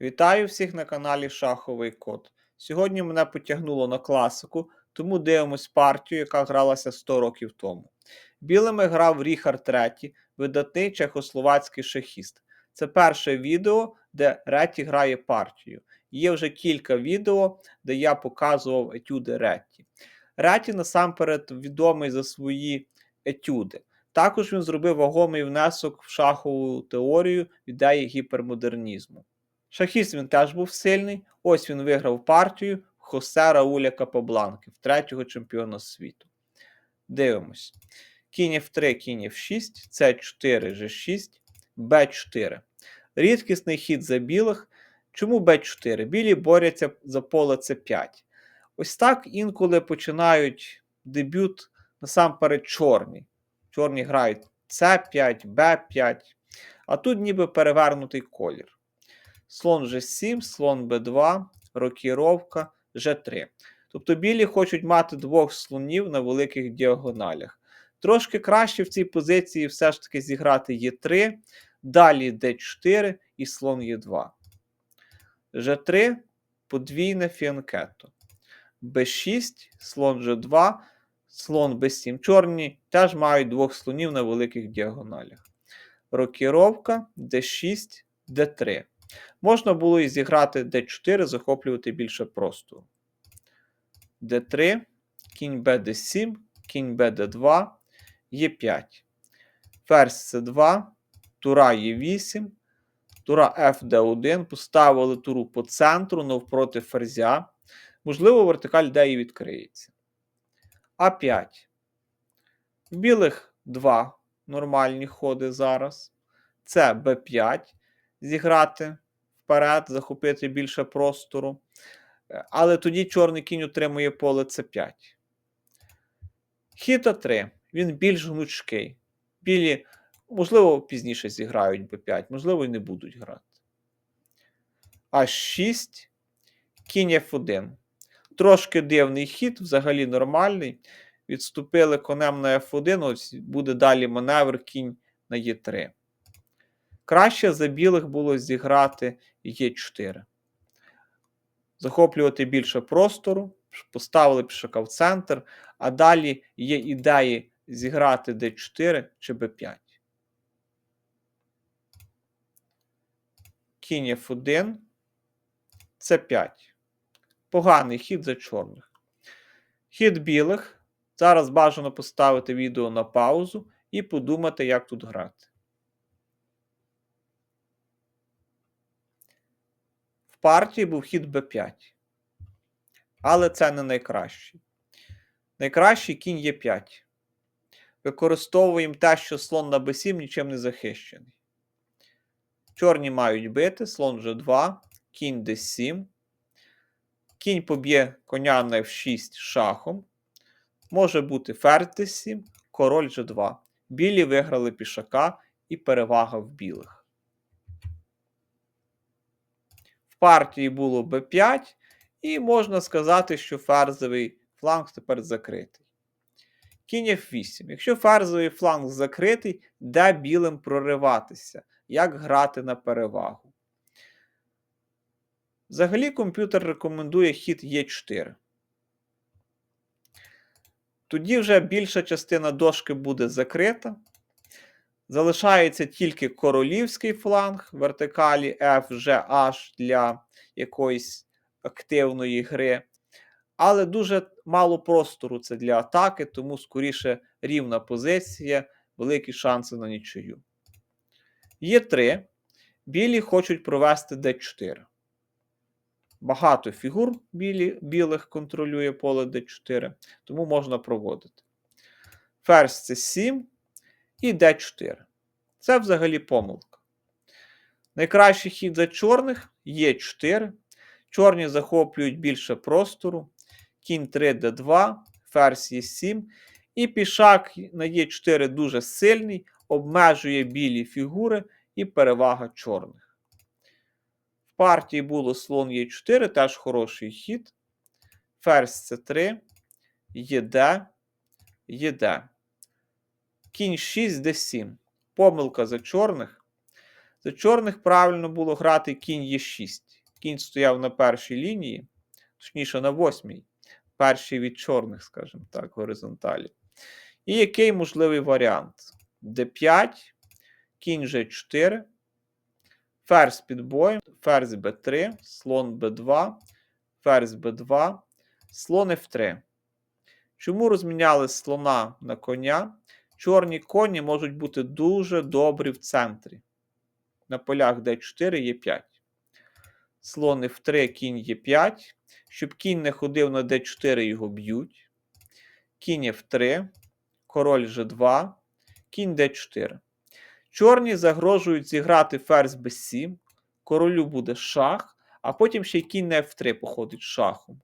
Вітаю всіх на каналі Шаховий Код. Сьогодні мене потягнуло на класику, тому дивимось партію, яка гралася 100 років тому. Білими грав Ріхард III, видатний чехословацький шахіст. Це перше відео, де Реті грає партію. Є вже кілька відео, де я показував етюди Ретті. Реті насамперед відомий за свої етюди. Також він зробив вагомий внесок в шахову теорію ідеї гіпермодернізму. Шахіст він теж був сильний. Ось він виграв партію Хосе Рауля Капабланки, в третього чемпіона світу. Дивимось. Кінь F3, кінь F6, С4, G6, Б4. Рідкісний хід за білих. Чому Б4? Білі борються за поле С5. Ось так інколи починають дебют насамперед чорні. Чорні грають С5, Б5, а тут ніби перевернутий колір. Слон G7, слон B2, рокіровка, G3. Тобто білі хочуть мати двох слонів на великих діагоналях. Трошки краще в цій позиції все ж таки зіграти Е3, далі D4 і слон Е2. G3 подвійне фіанкето. B6, слон G2, слон B7. Чорні теж мають двох слонів на великих діагоналях. Рокіровка, D6, D3. Можна було і зіграти D4, захоплювати більше простору. D3, кінь BD7, кінь BD2, Е5. Ферзь С2, тура Е8, тура FD1. Поставили туру по центру, навпроти ферзя. Можливо, вертикаль де і відкриється. А5. В білих два нормальні ходи зараз. Це Б5. Зіграти вперед, захопити більше простору. Але тоді чорний кінь отримує поле С5. Хід А3. Він більш гнучкий. Білі, можливо, пізніше зіграють Б5, можливо, і не будуть грати. А6, кінь F1. Трошки дивний хід, взагалі нормальний. Відступили конем на F1, ось буде далі маневр кінь на Е3. Краще за білих було зіграти Е4. Захоплювати більше простору, поставили пішака в центр, а далі є ідеї зіграти d4 чи b5. Кінь F1, c5. Поганий хід за чорних. Хід білих. Зараз бажано поставити відео на паузу і подумати, як тут грати. Партії був хід b5. Але це не найкращий. Найкращий кінь Е5. Використовуємо те, що слон на b7 нічим не захищений. Чорні мають бити, слон G2, кінь d7. Кінь поб'є коня на f6 шахом. Може бути ферзь d7, король G2. Білі виграли пішака і перевага в білих. В партії було b5, і можна сказати, що ферзовий фланг тепер закритий. Кінь F8. Якщо ферзовий фланг закритий, де білим прориватися? Як грати на перевагу? Взагалі, комп'ютер рекомендує хід Е4. Тоді вже більша частина дошки буде закрита. Залишається тільки королівський фланг вертикалі F, G, H для якоїсь активної гри. Але дуже мало простору це для атаки, тому скоріше рівна позиція, великі шанси на нічию. Є 3. Білі хочуть провести d4. Багато фігур білі, білих контролює поле d4, тому можна проводити. Ферзь це 7 і d4. Це взагалі помилка. Найкращий хід за чорних є 4. Чорні захоплюють більше простору. Кінь 3 d2, ферзь є 7. І пішак на Е4 дуже сильний, обмежує білі фігури і перевага чорних. В партії було слон Е4, теж хороший хід. Ферзь С3, ЄД, ЄД. Кінь 6 d7. Помилка за чорних. За чорних правильно було грати кінь Е6. Кінь стояв на першій лінії, точніше на восьмій. Перший від чорних, скажімо так, горизонталі. І який можливий варіант? d5, кінь G4, ферзь під боєм, ферзь b3, слон b2, ферзь b2, слон f3. Чому розміняли слона на коня? Чорні коні можуть бути дуже добрі в центрі. На полях d4 Е5. Слон f3, кінь Е5. Щоб кінь не ходив на d4, його б'ють. Кінь f3, король g2, кінь d4. Чорні загрожують зіграти ферзь b7, королю буде шах, а потім ще й кінь на f3 походить шахом.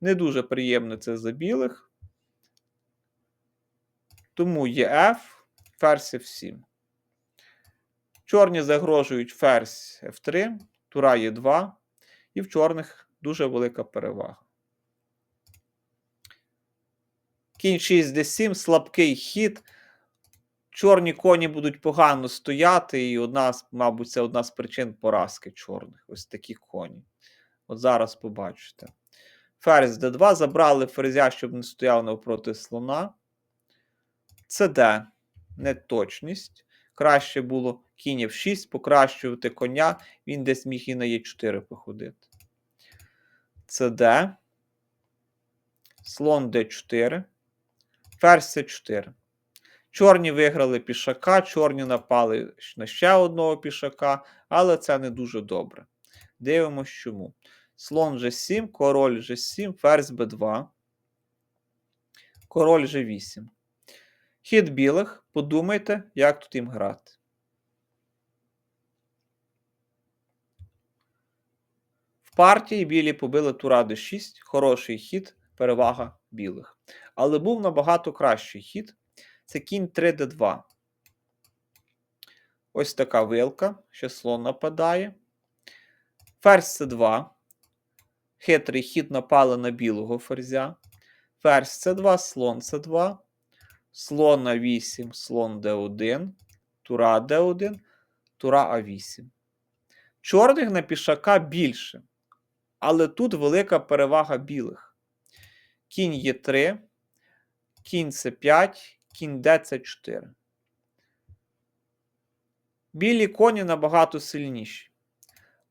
Не дуже приємно це за білих. Тому є F, ферзь F7. Чорні загрожують ферзь F3, тура Е2, і в чорних дуже велика перевага. Кінь 6 d7, слабкий хід. Чорні коні будуть погано стояти, і одна, мабуть, це одна з причин поразки чорних. Ось такі коні. От зараз побачите. Ферзь d2, забрали ферзя, щоб не стояв навпроти слона. ЦД неточність. Краще було кінь F6, покращувати коня, він десь міг і на Е4 походити. ЦД. Слон d4. Ферзь c4. Чорні виграли пішака, чорні напали на ще одного пішака, але це не дуже добре. Дивимось чому. Слон G7, король G7, ферзь b2, король G8. Хід білих. Подумайте, як тут їм грати. В партії білі побили тура d6, хороший хід, перевага білих. Але був набагато кращий хід. Це кінь 3d2. Ось така вилка. Ще слон нападає. Ферзь c2. Хитрий хід напали на білого ферзя. Ферзь c2, слон c2. Слон на 8, слон d1, тура d1, тура а8. Чорних на пішака більше. Але тут велика перевага білих. Кінь Е3, кінь С5, кінь ДЦ4. Білі коні набагато сильніші.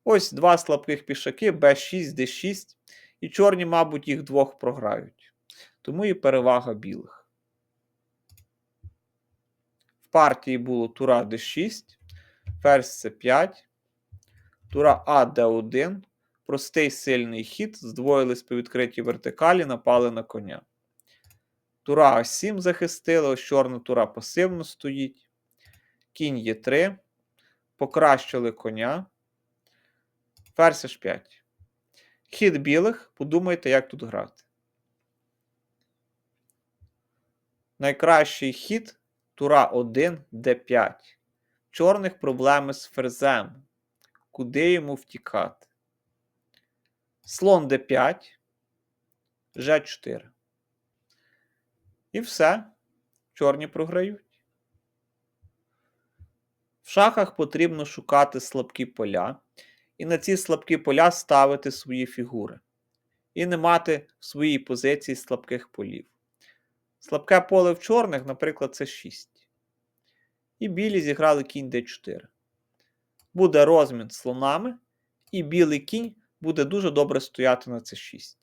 Ось два слабких пішаки Б6, Д6. І чорні, мабуть, їх двох програють. Тому і перевага білих. Партії було тура d6, ферзь c5, тура А d1. Простий сильний хід, здвоїлись по відкритій вертикалі, напали на коня. Тура А7 захистили, ось чорна тура пасивно стоїть. Кінь Е3. Покращили коня. Ферзь H5. Хід білих. Подумайте, як тут грати. Найкращий хід тура 1 d5. Чорних проблеми з ферзем. Куди йому втікати? Слон d5, G4. І все. Чорні програють. В шахах потрібно шукати слабкі поля, і на ці слабкі поля ставити свої фігури. І не мати в своїй позиції слабких полів. Слабке поле в чорних, наприклад, це 6. І білі зіграли кінь d4. Буде розмін слонами, і білий кінь буде дуже добре стояти на c6.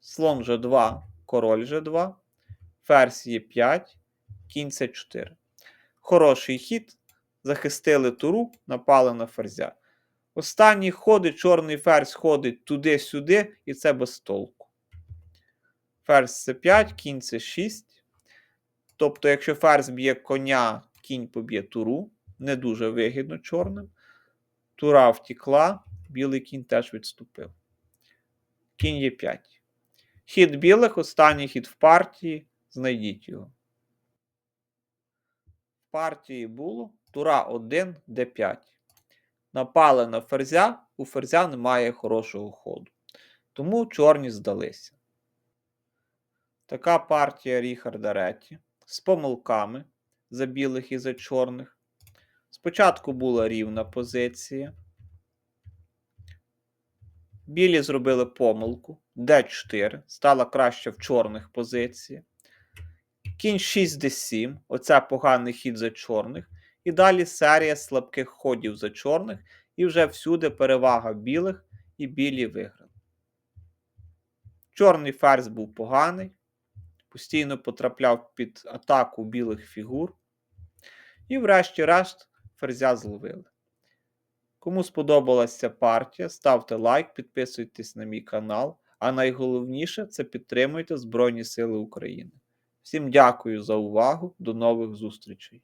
Слон G2, король G2, ферзь Е5, кінь c4. Хороший хід. Захистили туру, напали на ферзя. Останній ходить, чорний ферзь ходить туди-сюди, і це без толку. Ферзь c5, кінь c6. Тобто, якщо ферзь б'є коня, кінь поб'є туру. Не дуже вигідно чорним. Тура втікла, білий кінь теж відступив. Кінь є 5. Хід білих, останній хід в партії. Знайдіть його. В партії було тура 1, d5. Напали на ферзя, у ферзя немає хорошого ходу. Тому чорні здалися. Така партія Ріхарда Ретті з помилками за білих і за чорних. Спочатку була рівна позиція. Білі зробили помилку. d4 стала краще в чорних позиціях. Кінь 6 d7. Оце поганий хід за чорних. І далі серія слабких ходів за чорних. І вже всюди перевага білих, і білі виграли. Чорний ферзь був поганий. Постійно потрапляв під атаку білих фігур. І, врешті-решт, ферзя зловили. Кому сподобалася партія, ставте лайк, підписуйтесь на мій канал. А найголовніше це підтримуйте Збройні Сили України. Всім дякую за увагу. До нових зустрічей!